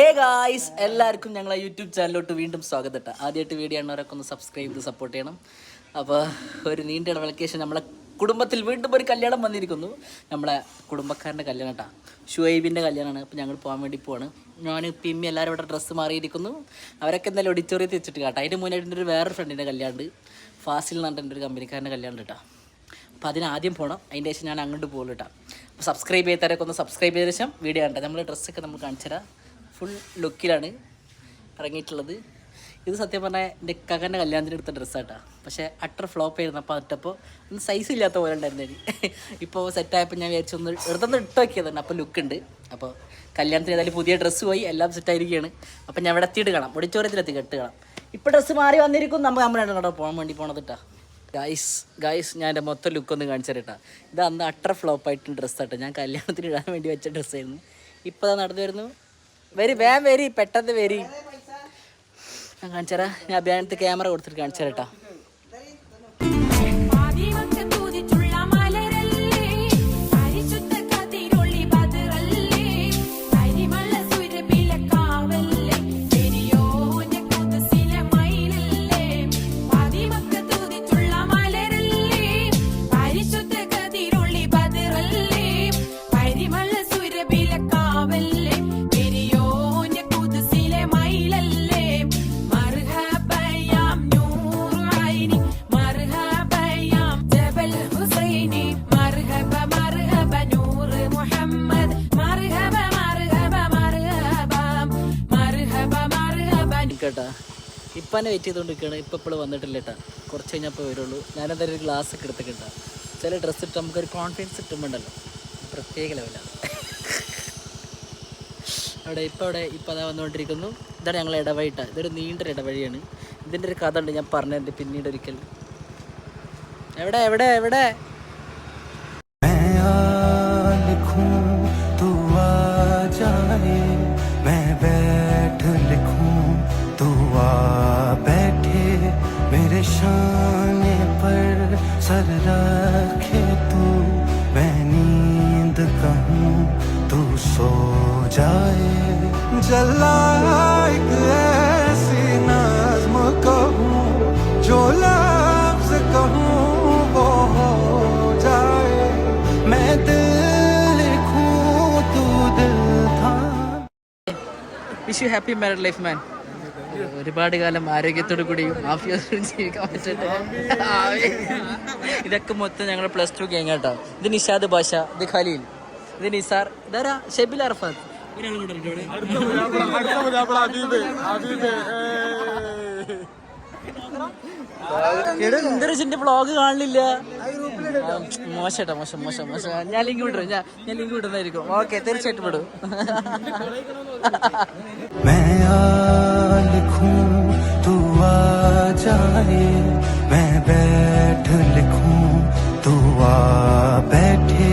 ഏ ഗായ്സ് എല്ലാവർക്കും ഞങ്ങളെ യൂട്യൂബ് ചാനലിലോട്ട് വീണ്ടും സ്വാഗതം കേട്ടോ ആദ്യമായിട്ട് വീഡിയോ കാണുന്നവരൊക്കെ ഒന്ന് സബ്സ്ക്രൈബ് ചെയ്ത് സപ്പോർട്ട് ചെയ്യണം. അപ്പോൾ ഒരു നീണ്ട ഇടവേളയ്ക്ക് ശേഷം നമ്മളെ കുടുംബത്തിൽ വീണ്ടും ഒരു കല്യാണം വന്നിരിക്കുന്നു. നമ്മളെ കുടുംബക്കാരന്റെ കല്യാണം കേട്ടോ ഷുഹൈബിന്റെ കല്യാണമാണ് അപ്പോൾ ഞങ്ങൾ പോകാൻ വേണ്ടി പോവാണ്. ഞാൻ പിമ്മി എല്ലാവരും ഇവിടെ ഡ്രസ്സ് മാറിയിരിക്കുന്നു. അവരൊക്കെ എന്തായാലും ഒഡിറ്റോറിയത്തിൽ വെച്ചിട്ട് കേട്ടോ. അതിന്റെ മുന്നേ എന്റെ ഒരു വേറൊരു ഫ്രണ്ടിന്റെ കല്യാണമുണ്ട് ഫാസിൽ എന്ന് പറഞ്ഞിട്ട് ഒരു കമ്പനിക്കാരന്റെ കല്യാണം കേട്ടോ അപ്പോൾ അതിന് ആദ്യം പോകണം അതിന്റെ ശേഷം ഞാൻ അങ്ങോട്ട് പോകുള്ളൂ കേട്ടോ അപ്പോൾ സബ്സ്ക്രൈബ് ചെയ്തവരൊക്കെ ഒന്ന് സബ്സ്ക്രൈബ് ചെയ്ത ശേഷം വീഡിയോ കണ്ടത് നമ്മൾ ഡ്രസ്സൊക്കെ നമ്മൾ കാണിച്ചു തരാം ഫുൾ ലുക്കിലാണ് ഇറങ്ങിയിട്ടുള്ളത്. ഇത് സത്യം പറഞ്ഞാൽ എന്റെ കകന്റെ കല്യാണത്തിന് എടുത്ത ഡ്രസ്സാട്ടാ. പക്ഷേ അട്ടർ ഫ്ലോപ്പ് ആയിരുന്നു. അപ്പോൾ അതിട്ടപ്പോൾ ഒന്ന് സൈസ് ഇല്ലാത്ത പോലെ ഉണ്ടായിരുന്നു ഇപ്പോൾ സെറ്റായപ്പോൾ ഞാൻ വിചാരിച്ചു ഒന്ന് എടുത്തൊന്ന് ഇട്ട് നോക്കിയതാണ്. അപ്പോൾ ലുക്ക് ഉണ്ട്. അപ്പോൾ കല്യാണത്തിന് ഏതായാലും പുതിയ ഡ്രസ്സ് പോയി. എല്ലാം സെറ്റായിരിക്കുകയാണ് അപ്പോൾ ഞാൻ ഇവിടെ എത്തിയിട്ട് കാണാം. ഓഡിറ്റോറിയത്തിലെത്തി കെട്ട് കാണാം. ഇപ്പോൾ ഡ്രസ്സ് മാറി വന്നിരിക്കും നമ്മൾ നമ്മളാണ് രണ്ടും പോകാൻ വേണ്ടി പോണത് ഗായ്സ് ഗൈസ് ഗൈസ് ഞാൻ എന്റെ മൊത്തം ലുക്ക് ഒന്ന് കാണിച്ചു തരട്ടാ. ഇത് അന്ന് അട്ടർ ഫ്ലോപ്പ് ആയിട്ടുള്ള ഡ്രസ്സാട്ടോ ഞാൻ കല്യാണത്തിന് ഇടാൻ വേണ്ടി വെച്ച ഡ്രസ്സായിരുന്നു ഇപ്പോൾ നടന്നു വരുന്നു. വരി വേം വരി പെട്ടെന്ന് വരി. ഞാൻ കാണിച്ചേരാ ഞാൻ അഭിയാനത്ത് ക്യാമറ കൊടുത്തിട്ട് കാണിച്ചു കേട്ടാ. ഇപ്പം തന്നെ വെയിറ്റ് ചെയ്തുകൊണ്ട് നിൽക്കുകയാണ് ഇപ്പം ഇപ്പോൾ വന്നിട്ടില്ല കേട്ടാ കുറച്ച് കഴിഞ്ഞപ്പോൾ വരുള്ളൂ. ഞാനെന്തായാലും ഒരു ഗ്ലാസ് ഒക്കെ എടുത്തിട്ടുണ്ടാ ചില ഡ്രസ്സ് ഇട്ട് നമുക്കൊരു കോൺഫിഡൻസ് കിട്ടുമ്പോണ്ടല്ലോ. പ്രത്യേക ലെവലാണ് അവിടെ ഇപ്പോൾ അവിടെ ഇപ്പോൾ അതാ വന്നുകൊണ്ടിരിക്കുന്നു ഇതാണ് ഞങ്ങൾ ഇടവഴിട്ട ഇതൊരു നീണ്ടൊരു ഇടവഴിയാണ്. ഇതിന്റെ ഒരു കഥ ഉണ്ട് ഞാൻ പറഞ്ഞതിന്റെ പിന്നീട് ഒരിക്കൽ. എവിടെ എവിടെ എവിടെ? मैं निशाने पर सर रखे तू, मैं नींद कहूँ तू सो जाए। जला एक ऐसी नाज्म कहूँ, जो लफ्ज कहूँ वो हो जाए। मैं दिल लिखूँ, तू दिल था wish you happy married life man ഒരുപാട് കാലം ആരോഗ്യത്തോടു കൂടിയും ആഫിയോടും ജീവിക്കാൻ പറ്റട്ടെ ഇതൊക്കെ മൊത്തം ഞങ്ങൾ പ്ലസ് ടു കഴിഞ്ഞ കേട്ടോ ഇത് നിഷാദ് ഭാഷ ഇത് ഖലീൽ. ഇത് നിസാർ ഇതാരാ? ഷെബിൽ അർഫാദ് ഇന്ദ്രജിന്റെ ബ്ലോഗ് എന്തൊരു വ്ളോഗ് കാണില്ല. മോശട്ടാ മോശം മോശം മോശം. ഞാൻ ലിങ്ക് വിടും ഞാൻ ഞാൻ ലിങ്ക് വിടുന്നതായിരിക്കും. ഓക്കെ തീർച്ചയായിട്ടും വിടും. आ लिखूं तू आ जाए, मैं बैठ लिखूं, तू आ बैठे,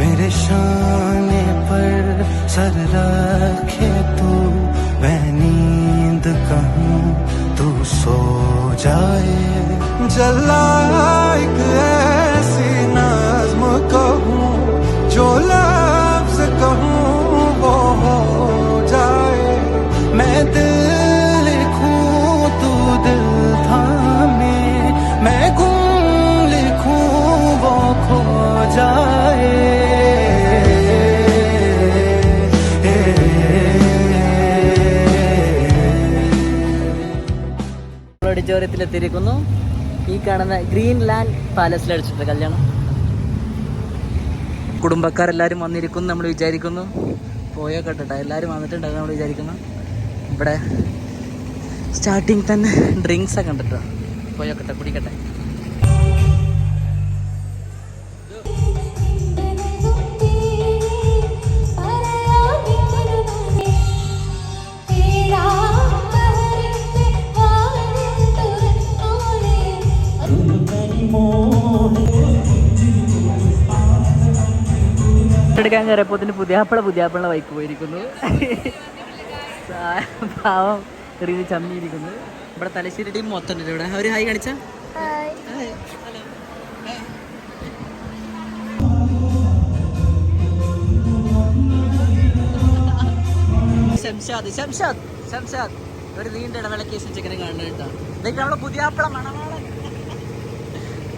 मेरे शाने पर सर रखे तू, मैं नींद कहूँ, तू सो जाए। जला ഓഡിറ്റോറിയത്തിൽ എത്തിയിരിക്കുന്നു ഈ കാണുന്ന ഗ്രീൻ ലാൻഡ് പാലസിൽ അടിച്ചിട്ട് കല്യാണം. കുടുംബക്കാരെല്ലാവരും വന്നിരിക്കുന്നു നമ്മൾ വിചാരിക്കുന്നു. പോയോ കേട്ടോ എല്ലാവരും വന്നിട്ടുണ്ടാകും നമ്മൾ വിചാരിക്കുന്നു. ഇവിടെ സ്റ്റാർട്ടിങ് തന്നെ ഡ്രിങ്ക്സ് ഒക്കെ ഉണ്ട് കേട്ടോ. പോയോ കേട്ടോ കുടിക്കട്ടെ. കയറിയപ്പോൾ തന്നെ പുതിയാപ്പിള പുതിയാപ്പിള ബൈക്ക് പോയിരിക്കുന്നു. പാവം എറിയത് ചമ്മിയിരിക്കുന്നു. ഇവിടെ തലശ്ശേരി ടീം മൊത്തം ഇവിടെ. ഒരു ഹായ് കാണിച്ച? ശംഷാദ് ശംഷാദ് ശംഷാദ് ഒരു നീണ്ട ഇടവേളയ്ക്ക് ശേഷം ചെക്കനെ കാണുന്നത് കേട്ടോ. ഇതൊക്കെ നമ്മളെ പുതിയാപ്പള മണവാളൻ.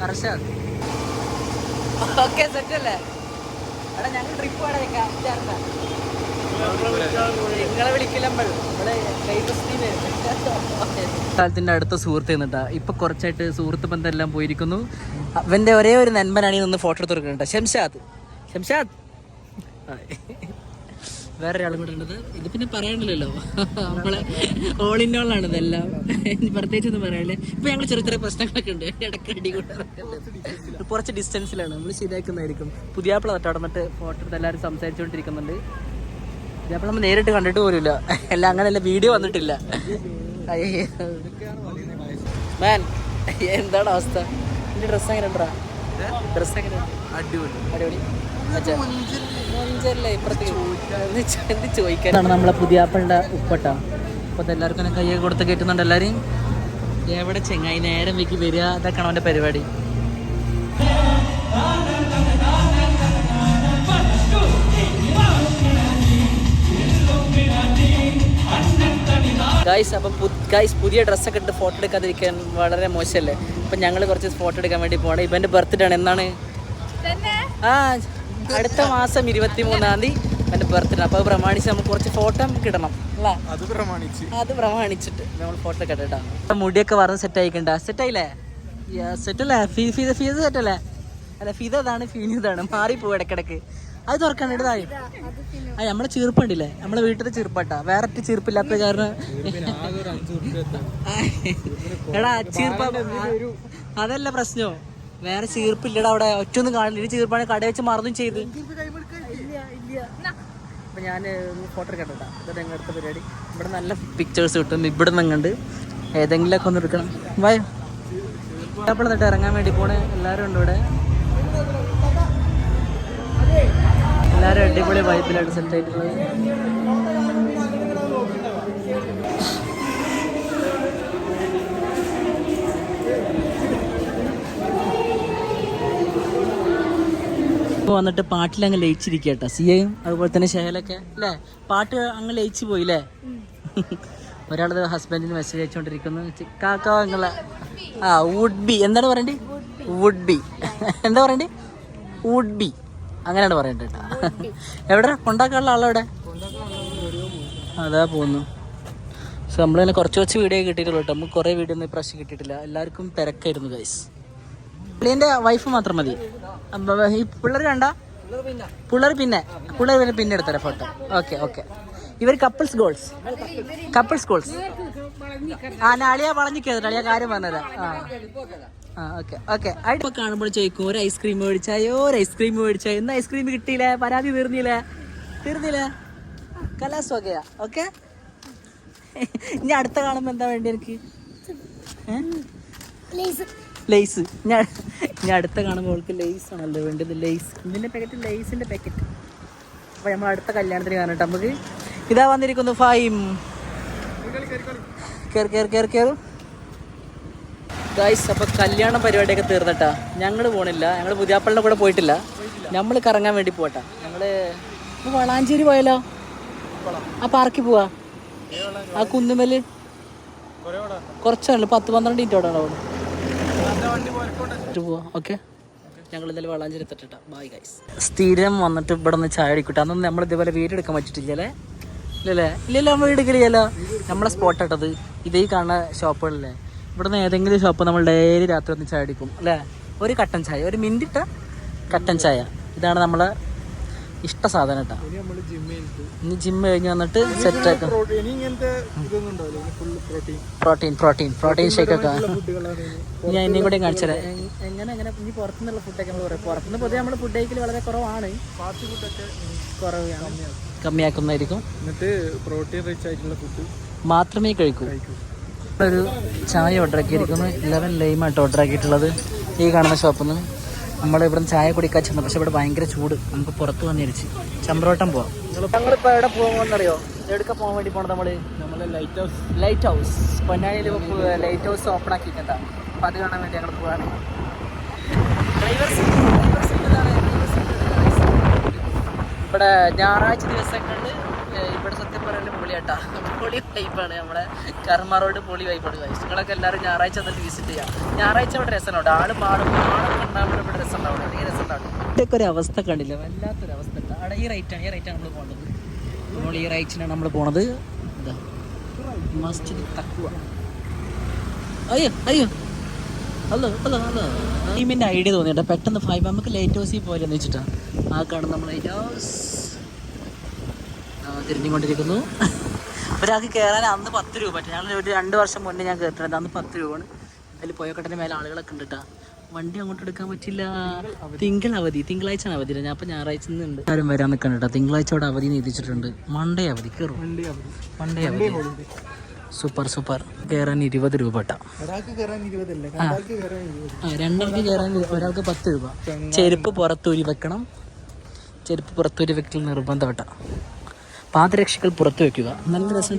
അർഷാദ് ഓക്കെ സെറ്റ് അല്ലേ? എടാ ഞങ്ങൾ ട്രിപ്പ് പോടാ നിങ്ങളെ വിളിക്കില്ലമ്പോൾ നമ്മൾ കാലത്തിന്റെ അടുത്ത സുഹൃത്ത് എന്നിട്ടാ. ഇപ്പൊ കുറച്ചായിട്ട് സുഹൃത്ത് ബന്ധം എല്ലാം പോയിരിക്കുന്നു. അവന്റെ ഒരേ ഒരു നൻപനാണ് ഈ നിന്ന് ഫോട്ടോ എടുത്ത് കൊടുക്കുന്നുണ്ട്. ശംഷാദ് ഷംഷാദ്. ഹായ്. വേറെ ഒരാളും കൂടെ ഉണ്ടത് ഇത് പിന്നെ പറയാനില്ലല്ലോ. നമ്മളെ ഓൾ ഇൻ ഓൾ ആണ് ഇതെല്ലാം. പ്രത്യേകിച്ച് ഒന്നും പറയാനില്ല. ഇപ്പൊ ഞങ്ങൾ ചെറിയ ചെറിയ പ്രശ്നങ്ങളൊക്കെ ഉണ്ട്. ഇടയ്ക്കടി കൂടെ കുറച്ച് ഡിസ്റ്റൻസിലാണ് നമ്മൾ ശരിയാക്കുന്നതായിരിക്കും. പുതിയാപ്പിള തൊട്ട് അവിടെ നിന്നിട്ട് ഫോട്ടോ എടുത്ത് എല്ലാവരും സംസാരിച്ചുകൊണ്ടിരിക്കുന്നുണ്ട് പുതിയാപ്പിള നമ്മൾ നേരിട്ട് കണ്ടിട്ട് പോലുമില്ല. എല്ലാം അങ്ങനെയല്ല വീഡിയോ വന്നിട്ടില്ല. മാൻ എന്താണ് അവസ്ഥ? എന്റെ ഡ്രസ്സ് എങ്ങനെ ഡ്രസ്സ് എങ്ങനെ അടിപൊളി. അടിപൊളി. ചോദിക്കാനാണ് നമ്മളെ പുതിയാപ്പളുടെ ഉപ്പട്ട. അപ്പോൾ എല്ലാവർക്കും കയ്യൊക്കെ കൊടുത്ത് കയറ്റുന്നുണ്ട് എല്ലാവരും എവിടെ ചെങ്ങായി നേരം വെക്കി വരിക? ഇതൊക്കെയാണ് അവന്റെ പരിപാടി. ഗായ്സ് അപ്പം ഗായ്സ് പുതിയ ഡ്രസ്സൊക്കെ ഇട്ട് ഫോട്ടോ എടുക്കാതിരിക്കാൻ വളരെ മോശമല്ലേ? അപ്പം ഞങ്ങൾ കുറച്ച് ഫോട്ടോ എടുക്കാൻ വേണ്ടി പോകണം ഇവന്റെ ബർത്ത്ഡേ ആണ്. എന്നാണ് ആ അടുത്ത മാസം ഇരുപത്തി മൂന്നാം തീയതി എന്റെ ബർത്ത്ഡേ. അപ്പോൾ അത് പ്രമാണിച്ച് നമുക്ക് കുറച്ച് ഫോട്ടോ നമുക്ക് ഇടണം അല്ലേ? അത് പ്രമാണിച്ച്. അത് പ്രമാണിച്ചിട്ട് നമ്മൾ ഫോട്ടോ ഒക്കെ ഇട്ടാ മുടിയൊക്കെ പറഞ്ഞ് സെറ്റ് ആയിക്കണ്ട? സെറ്റ് ആയില്ലേ? സെറ്റ് അല്ലേ? ഫീ ഫീസ് ഫീസ് സെറ്റ് അല്ലേ? അല്ല ഫീത അതാണ് ഫീനി ഇതാണ്. മാറിപ്പോവും ഇടക്കിടക്ക് അത് തുറക്കാൻ ഇടതായി ആ നമ്മളെ ചെറുപ്പണ്ടില്ലേ? നമ്മളെ വീട്ടിലെ ചീർപ്പാട്ടാ വേറെ ചെറുപ്പില്ലാത്ത ചീർപ്പില്ലാത്ത കാരണം എടാ ചീർപ്പ അതല്ല പ്രശ്നം. വേറെ ചീർപ്പില്ലടാ അവിടെ. ഒറ്റൊന്നും കാണില്ല. ഇനി ചീർപ്പാണ് കട വെച്ച് മറന്നും ചെയ്ത്. പിക്ചേഴ്സ് കിട്ടും. ഇവിടെ നിന്ന് കണ്ട് ഏതെങ്കിലുമൊക്കെ ഒന്ന് എടുക്കണം. വയ അപ്പോൾ ഇറങ്ങാൻ വേണ്ടി പോണേ. എല്ലാവരും ഉണ്ട് ഇവിടെ. എല്ലാവരും അടിപൊളി വൈബിലാണ് സെറ്റ് ആയിട്ടുള്ളത് ഇപ്പോൾ വന്നിട്ട് പാട്ടിൽ അങ്ങ് ലയിച്ചിരിക്കട്ടെ സിയയും അതുപോലെ തന്നെ ശേഖലൊക്കെ അല്ലേ? പാട്ട് അങ്ങ് ലയിച്ചു പോയില്ലേ? ഒരാളത് ഹസ്ബൻഡിന് മെസ്സേജ് അയച്ചുകൊണ്ടിരിക്കുന്നു. കാക്ക നിങ്ങളെ. ആ വുഡ് ബി എന്താണ് പറയണ്ടേ? വുഡ് ബി എന്താ പറയണ്ടേ? വുഡ് ബി അങ്ങനെയാണ് പറയണ്ടേ എവിടെ കൊണ്ടാക്കാനുള്ള ആളെവിടെ? അതാ പോകുന്നു സോ നമ്മൾ തന്നെ കുറച്ച് കുറച്ച് വീഡിയോ കിട്ടിയിട്ടുള്ളൂ കേട്ടോ നമുക്ക് കുറേ വീഡിയോ ഒന്നും ഇപ്രാവശ്യം കിട്ടിയിട്ടില്ല. എല്ലാവർക്കും തിരക്കായിരുന്നു ഗൈസ് പുള്ളിന്റെ വൈഫ് മാത്രം മതി. ഈ പിള്ളേർ കണ്ട? പിള്ളേർ പിന്നെ. പിള്ളേർ പിന്നെ പിന്നെ എടുത്തരാം ഫോട്ടോ ഓക്കെ ഓക്കെ ഇവർ കപ്പിൾസ് ഗോൾസ് കപ്പിൾസ് ഗോൾസ് ആ നാളിയ വളഞ്ഞിക്കരുത് അളിയ കാര്യം പറഞ്ഞുതരാം. ആ. ഓക്കെ ഓക്കെ കാണുമ്പോൾ ചോദിക്കും ഒരു ഐസ്ക്രീം മേടിച്ചായോ ഒരു ഐസ്ക്രീം മേടിച്ചായോ ഇന്ന് ഐസ്ക്രീം കിട്ടിയില്ലേ? പരാതി തീർന്നില്ലേ? തീർന്നില്ലേ? കലാസ്വകയാ ഓക്കെ ഇനി അടുത്ത കാണുമ്പോൾ എന്താ വേണ്ടി എനിക്ക്? ലേസ് ഞാൻ ഞാൻ അടുത്ത കാണുമ്പോൾ അവൾക്ക് ലേസ് ആണല്ലോ വേണ്ടത്. ലേസ് ഇതിന്റെ പാക്കറ്റ് ലേസിന്റെ പാക്കറ്റ് അപ്പോൾ നമ്മൾ അടുത്ത കല്യാണത്തിന് കാണട്ടെ. നമുക്ക് ഇതാ വന്നിരിക്കുന്നു ഫൈം കയറി കയറി കയറി കയറും ഗായ്സ് അപ്പോൾ കല്യാണ പരിപാടിയൊക്കെ തീർന്നിട്ടാ. ഞങ്ങൾ പോണില്ല. ഞങ്ങൾ പുതിയാപ്പളിന്റെ കൂടെ പോയിട്ടില്ല. നമ്മൾ കറങ്ങാൻ വേണ്ടി പോട്ടാ ഞങ്ങൾ വളാഞ്ചേരി പോയാലോ? ആ പാർക്കിൽ പോവാ. ആ കുന്നുമൽ? കുറച്ചാണല്ലോ പത്ത് പന്ത്രണ്ട് മിനിറ്റ് അവിടെ? ഉണ്ടാവുള്ളൂ ഓക്കെ ഞങ്ങൾ ഇന്നലെ വളാഞ്ചേരി എത്തിട്ടാ ബൈ ഗൈസ് സ്ഥിരം വന്നിട്ട് ഇവിടെ നിന്ന് ചായ അടിക്കട്ടെ അന്നൊന്നും നമ്മൾ ഇതേപോലെ വീട് എടുക്കാൻ പറ്റിട്ടില്ലല്ലേ ഇല്ലല്ലേ? ഇല്ലല്ലോ നമ്മൾ വീട് എടുക്കില്ലല്ലോ നമ്മളെ സ്പോട്ട് ഇട്ടത് ഇതേ കാണുന്ന ഷോപ്പുകളില്ലേ? ഇവിടുന്ന് ഏതെങ്കിലും ഷോപ്പ് നമ്മൾ ഡെയിലി രാത്രി ഒന്ന് ചായ അടിക്കും അല്ലേ? ഒരു കട്ടൻ ചായ. ഒരു മിനിറ്റിട്ട കട്ടൻ ചായ. ഇതാണ് നമ്മളെ ഇഷ്ട സാധനം കേട്ടോ. ഇനി ജിം കഴിഞ്ഞ് വന്നിട്ട് സെറ്റ് ആക്കാം. പ്രോട്ടീൻ പ്രോട്ടീൻ പ്രോട്ടീൻ ഷേക്ക് ഒക്കെ. ഞാൻ ഇനിയും കൂടെ കാണിച്ചു തരാം എങ്ങനെ എങ്ങനെ ഇനി പുറത്തുനിന്നുള്ള ഫുഡൊക്കെ നമ്മൾ പറയും. പുറത്തുനിന്ന് പൊതുവെ നമ്മൾ ഫുഡ് കഴിക്കൽ വളരെ കുറവാണ്. ഫാസ്റ്റ് ഫുഡൊക്കെ കുറവാണ്. കമ്മിയാക്കുന്നതായിരിക്കും. എന്നിട്ട് പ്രോട്ടീൻ റിച്ച് ആയിട്ടുള്ള ഫുഡ് മാത്രമേ കഴിക്കൂ. ഒരു ചായ ഓർഡർ ആക്കിയിരിക്കുന്നു. ഇലവൻ ലൈമായിട്ട് ഓർഡർ ആക്കിയിട്ടുള്ളത്. ഈ കാണുന്ന ഷോപ്പിൽ നിന്ന് നമ്മൾ ഇവിടെ ചായ കുടിക്കാൻ ചെന്നു. പക്ഷെ ഇവിടെ ഭയങ്കര ചൂട്. നമുക്ക് പുറത്ത് വന്നിരിച്ച് ചമ്പ്രോട്ടം പോവാം. ഞങ്ങളിപ്പോൾ എവിടെ പോകുമെന്നറിയോ എവിടേക്ക് പോകാൻ വേണ്ടി പോകണം നമ്മൾ നമ്മൾ ലൈറ്റ് ഹൗസ് ലൈറ്റ് ഹൗസ് പൊന്നാനിയിൽ ലൈറ്റ് ഹൗസ് ഓപ്പൺ ആക്കിയിട്ടുണ്ട്. അപ്പം അത് കാണാൻ വേണ്ടി ഞങ്ങൾ പോകാറ്. ഇവിടെ ഞായറാഴ്ച ദിവസങ്ങളിൽ ഇവിടെ സത്യം പറയാനുള്ള പൊളിയാണ് പൊളിയാട്ടാ. പൊളി വൈപ്പാണ് നമ്മുടെ കർമ്മ റോഡ് പൊളി വൈപ്പാണ് കഴിച്ചു നിങ്ങളൊക്കെ എല്ലാവരും ഞായറാഴ്ച വന്നിട്ട് വിസിറ്റ് ചെയ്യാം. ഞായറാഴ്ച ഇവിടെ രസമുണ്ട്? ആൾ പാടും ആളും ഉണ്ടാവുമ്പോൾ ഇവിടെ രസം ഉണ്ടാവും അല്ലെങ്കിൽ രസം ഉണ്ടാവും ഇവിടെയൊക്കെ ഒരു അവസ്ഥ കണ്ടില്ല? വല്ലാത്തൊരു അവസ്ഥ. ഉണ്ട് അവിടെ ഈ റൈറ്റാണ് ഈ റൈറ്റാണ് നമ്മൾ പോകേണ്ടത് നമ്മൾ ഈ റൈറ്റിനാണ് നമ്മൾ പോണത്. മസ്ജിദ് തക്കുവ. അയ്യോ അയ്യോ. ഹലോ ഹലോ ഹലോ ടീമിന്റെ ഐഡിയ തോന്നിയിട്ട് പെട്ടെന്ന് ഫൈവ് നമുക്ക് ലൈറ്റ് ഹൗസിൽ പോലെ എന്ന് വെച്ചിട്ടാ. ആ കാണുന്ന നമ്മൾ ലൈറ്റ് ഹൗസ് തിരിഞ്ഞുകൊണ്ടിരിക്കുന്നു. ഒരാൾക്ക് കയറാൻ അന്ന് പത്ത് രൂപ ഞങ്ങൾ ഒരു രണ്ട് വർഷം മുന്നേ ഞാൻ കയറിയിട്ടുണ്ട് അന്ന് പത്ത് രൂപയാണ്. അതിൽ പോയക്കട്ടിന്റെ മേലെ ആളുകളൊക്കെ ഉണ്ട് കേട്ടോ വണ്ടി അങ്ങോട്ട് എടുക്കാൻ പറ്റില്ല. തിങ്കൾ അവധി. തിങ്കളാഴ്ച ആണ് അവധി. ഞാൻ അപ്പം ഞായറാഴ്ച നിന്നുണ്ട് ആരും വരാൻ നിൽക്കണം കേട്ടോ തിങ്കളാഴ്ച അവിടെ അവധി നീതിച്ചിട്ടുണ്ട്. മൺഡേ അവധി. കയറും വണ്ടി അവധി. മൺഡേ അവധി. Super super. കയറാൻ ഇരുപത് രൂപ രണ്ടാൾക്ക് കയറാൻ ഒരാൾക്ക് പത്ത് രൂപ. ചെരുപ്പ് പുറത്തൂരി വെക്കണം. ചെരുപ്പ് പുറത്തൂരി വെക്കൽ നിർബന്ധം കേട്ടോ പാദരക്ഷകൾ പുറത്ത് വെക്കുക. നല്ല രസം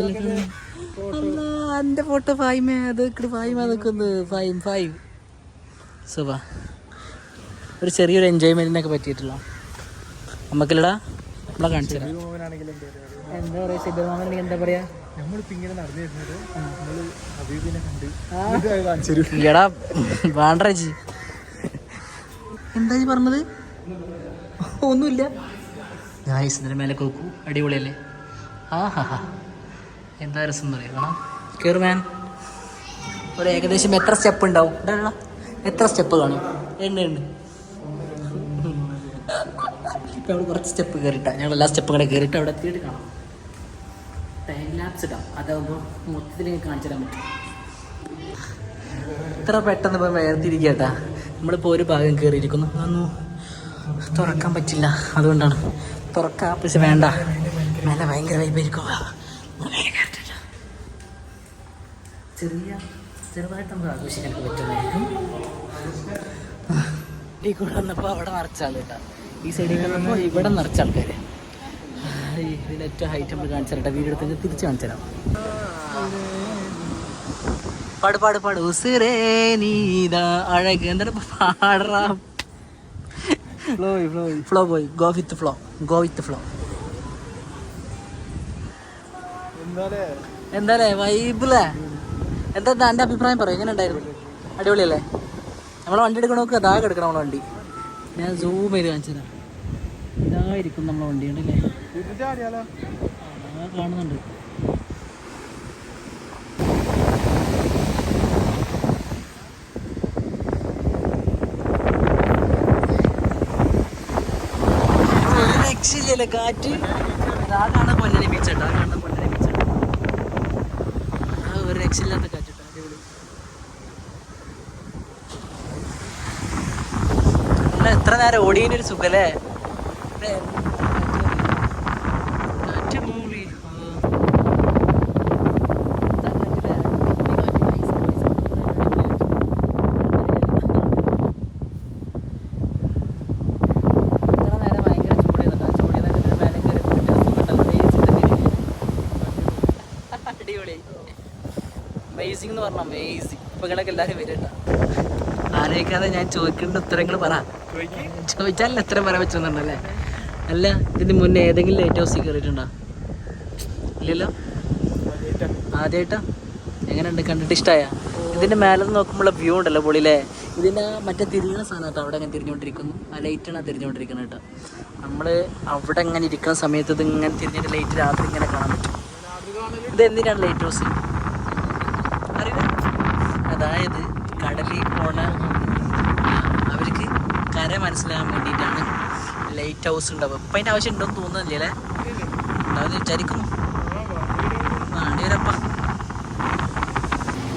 എന്റെ ഫോട്ടോ ഫൈമേ അത് ഫൈമ നിൽക്കുന്നു ഫൈം ഫൈവ് സുഖ ഒരു ചെറിയൊരു എൻജോയ്മെന്റിനൊക്കെ പറ്റിയിട്ടുള്ള നമുക്കില്ലടാ നമ്മളെ കാണിച്ചു എന്താ പറയുക സിദ്ധമാമൻ എന്താ പറയാ? എടാ വേണ്ടേജി എന്താ ഈ പറഞ്ഞത്? ഒന്നുമില്ല. ഞാൻ ഇതിന്റെ മേലെ നോക്കൂ അടിപൊളിയല്ലേ? ആ ഹാ ഹാ. എന്താ രസം എന്ന് കയറി മാൻ ഒരു ഏകദേശം എത്ര സ്റ്റെപ്പ് ഉണ്ടാവും. എത്ര സ്റ്റെപ്പ് കാണും? എണ്ണ എണ്ണ. ഇപ്പം അവിടെ കുറച്ച് സ്റ്റെപ്പ് കയറിയിട്ടാ ഞങ്ങൾ എല്ലാ സ്റ്റെപ്പും കൂടെ കയറിയിട്ട് അവിടെ എത്തിയിട്ട് കാണാം. ടൈം ലാപ്സ് ഇടാം. അതാകുമ്പോൾ മൊത്തത്തിൽ കാണിച്ചു തരാൻ പറ്റും. ഇത്ര പെട്ടെന്ന് ഇപ്പം വേർതിരിക്കട്ടാ? നമ്മളിപ്പോൾ ഒരു ഭാഗം കയറിയിരിക്കുന്നു അതൊന്നും തുറക്കാൻ പറ്റില്ല. അതുകൊണ്ടാണ്. തുറക്കാ പക്ഷെ വേണ്ട. മേലെ ഭയങ്കര വൈബായിരിക്കും ചെറിയ ചെറുതായിട്ട് നമുക്ക് ആഘോഷിക്കാൻ പറ്റുന്നതായിരിക്കും. ഈ കൂടെ വന്നപ്പോൾ അവിടെ നിറച്ച ആൾ കേട്ടോ ഈ സൈഡിൽ വന്നപ്പോൾ ഇവിടെ നിറച്ച ആൾക്കാർ ഇതിന് ഏറ്റവും ഹൈറ്റ് നമ്മൾ കാണിച്ചു തരട്ടെ വീഡിയോ എടുത്ത് തിരിച്ച് കാണിച്ചു തരാം പാട് പാട്. പാട് ഉസിരേ നീതാ അഴക്. എന്താണ് പാടറാ ഫ്ലോ പോയി. Go with flow go with flow എന്താലേ? വൈബിലേ എന്താ എന്റെ അഭിപ്രായം പറയും. എങ്ങനെ ഉണ്ടായിരുന്നു? അടിപൊളിയല്ലേ? നമ്മളെ വണ്ടി എടുക്കണമൊക്കെ അതാ കിടക്കണം നമ്മളെ വണ്ടി. ഞാൻ സൂം ചെയ്ത് കാണിച്ചു തരാം ഇതായിരിക്കും നമ്മളെ വണ്ടി അല്ലേ? ആ കാണുന്നുണ്ട്. ഒരു രക്ഷയില്ലല്ലേ കാറ്റ്. ആ കാണുന്ന പൊന്നണി ബീച്ചട്ടോ ആ കാണുന്ന പൊന്നണി ബീച്ചട്ടോ ആ ഒരു രക്ഷയില്ലാത്ത കാറ്റ് ട്ടോ. അടിപൊളി. അല്ല എത്ര നേരം ഓടിയതിനൊരു സുഖല്ലേ? അമേസിംഗ് എന്ന് പറഞ്ഞാൽ അമേസിംഗ് ഇപ്പൊ നിങ്ങളൊക്കെ എല്ലാവരും വരണ്ട ആലോചിക്കാതെ ഞാൻ ചോദിക്കേണ്ട ഉത്തരങ്ങൾ പറ. ചോദിച്ചാൽ ഉത്തരം പറയാൻ പറ്റുന്നുണ്ടല്ലേ അല്ല ഇതിന് മുന്നേ ഏതെങ്കിലും ലൈറ്റ് ഹൗസിൽ കയറിയിട്ടുണ്ടോ ഇല്ലല്ലോ? ആദ്യമായിട്ടാ എങ്ങനെയുണ്ട്? കണ്ടിട്ട് ഇഷ്ടമായ ഇതിന്റെ മേലെ നോക്കുമ്പോൾ വ്യൂ ഉണ്ടല്ലോ പൊളിയിലെ. ഇതിന്റെ മറ്റേ തിരിയുന്ന സാധനത്ത് അവിടെ അങ്ങനെ തിരിഞ്ഞുകൊണ്ടിരിക്കുന്നു? ആ ലൈറ്റാണ് തിരിഞ്ഞുകൊണ്ടിരിക്കുന്നത് കേട്ടോ. നമ്മൾ അവിടെ ഇങ്ങനെ ഇരിക്കുന്ന സമയത്ത് ഇത് ഇങ്ങനെ തിരിഞ്ഞിട്ട് ലൈറ്റ് രാത്രി ഇങ്ങനെ കാണാൻ പറ്റും. ഇത് എന്തിനാണ് ലൈറ്റ് ഹൗസ് അറിയില്ല. അതായത് കടലിൽ പോണ അവർക്ക് കര മനസ്സിലാകാൻ വേണ്ടിയിട്ടാണ്. ലൈറ്റ് ഹൗസ് ഉണ്ടാവും. ഇപ്പം അതിന്റെ ആവശ്യം ഉണ്ടോയെന്ന് തോന്നുന്നില്ലേ ഉണ്ടാവുമെന്ന് വിചാരിക്കുന്നു.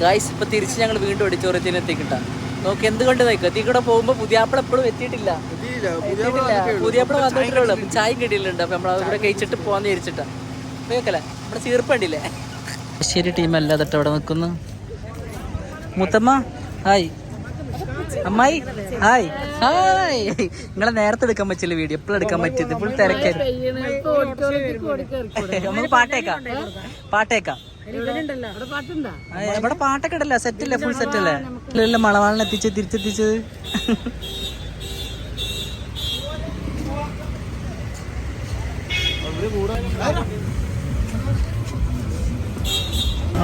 ഗായ്സ് ഇപ്പം തിരിച്ച് ഞങ്ങൾ വീണ്ടും ഓഡിറ്റോറിയത്തിൽ എത്തിക്കണ്ട നോക്ക് എന്തുകൊണ്ട് നോക്കുക തീ കൂടെ പോകുമ്പോൾ പുതിയാപ്പിള എപ്പോഴും എത്തിയിട്ടില്ല. പുതിയാപ്പിള വന്നിട്ടേ ഉള്ളൂ. ചായ കിട്ടിയിട്ടുണ്ട്. അപ്പം നമ്മൾ അവിടെ കഴിച്ചിട്ട് പോവാൻ വിചാരിച്ചിട്ടാ. കേൾക്കല്ലേ നമ്മുടെ ചീർപ്പണ്ടില്ലേ ശരി ടീം അല്ലാതെ അവിടെ നിൽക്കുന്നു. മുത്തമ്മ ഹായ്. അമ്മായി ഹായ്. ഹായ്. നിങ്ങളെ നേരത്തെ എടുക്കാൻ പറ്റില്ല വീഡിയോ എപ്പോഴും എടുക്കാൻ പറ്റിയത്. ഫുൾ തിരക്കായിരുന്നു നമുക്ക് പാട്ടേക്കാം. പാട്ടേക്കാം. ഇവിടെ പാട്ടൊക്കെ ഇടല്ല? സെറ്റ് അല്ലേ ഫുൾ സെറ്റ് അല്ലേ ഇല്ല മണവാളിനെ എത്തിച്ച് തിരിച്ചെത്തിച്ചത്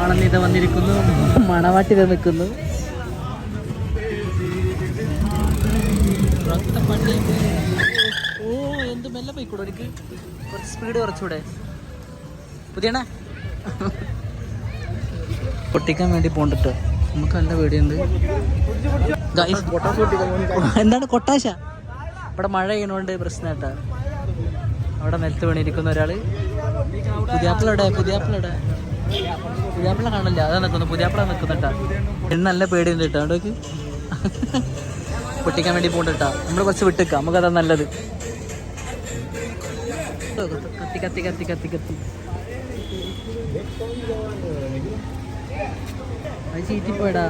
ആണെന്നിത വന്നിരിക്കുന്നു. മണവാട്ടി ഇതാ നിൽക്കുന്നു ഓ എന്ത് മെല്ലെ പോയിക്കൂടെ എനിക്ക് കുറച്ച് സ്പീഡ് കുറച്ചുകൂടെ പുതിയണേ പൊട്ടിക്കാൻ വേണ്ടി പോണ്ടിട്ടോ. നമുക്ക് നല്ല പേടിയുണ്ട്. എന്താണ് കൊട്ടാശ? ഇവിടെ മഴ ചെയ്യണോണ്ട് പ്രശ്നമായിട്ടാ. അവിടെ നിലത്ത് വീണിരിക്കുന്ന ഒരാൾ. പുതിയാപ്പിളടെ പുതിയാപ്പിളയുടെ പുതിയാപ്പിള കാണില്ല അതാ നിൽക്കുന്നു പുതിയാപ്പിള നിൽക്കുന്നുട്ടാ എണ്ണ നല്ല പേടിയുണ്ട് കേട്ടോ. അവിടേക്ക് പൊട്ടിക്കാൻ വേണ്ടി പോണ്ടിട്ടാ നമ്മൾ കുറച്ച് വിട്ടിക്കാം. നമുക്കതാ നല്ലത്. കത്തി കത്തി കത്തി കത്തി കത്തി. അത് ചീറ്റിപ്പോയടാ.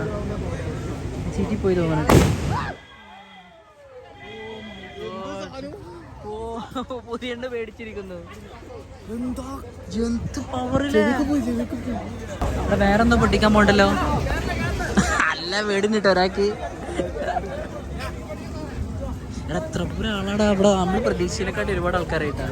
ചീറ്റിപ്പോയി തോന്നുന്നു ഓ പുതിയ എണ്ണ പേടിച്ചിരിക്കുന്നു വേറെന്തോ പൊട്ടിക്കാൻ പോണ്ടല്ലോ? അല്ല വേടിന്നിട്ട് ഒരാൾക്ക്. എടാ എത്ര അവിടെ നമ്മൾ പ്രതീക്ഷയിലെക്കാട്ടി ഒരുപാട് ആൾക്കാരായിട്ടാ.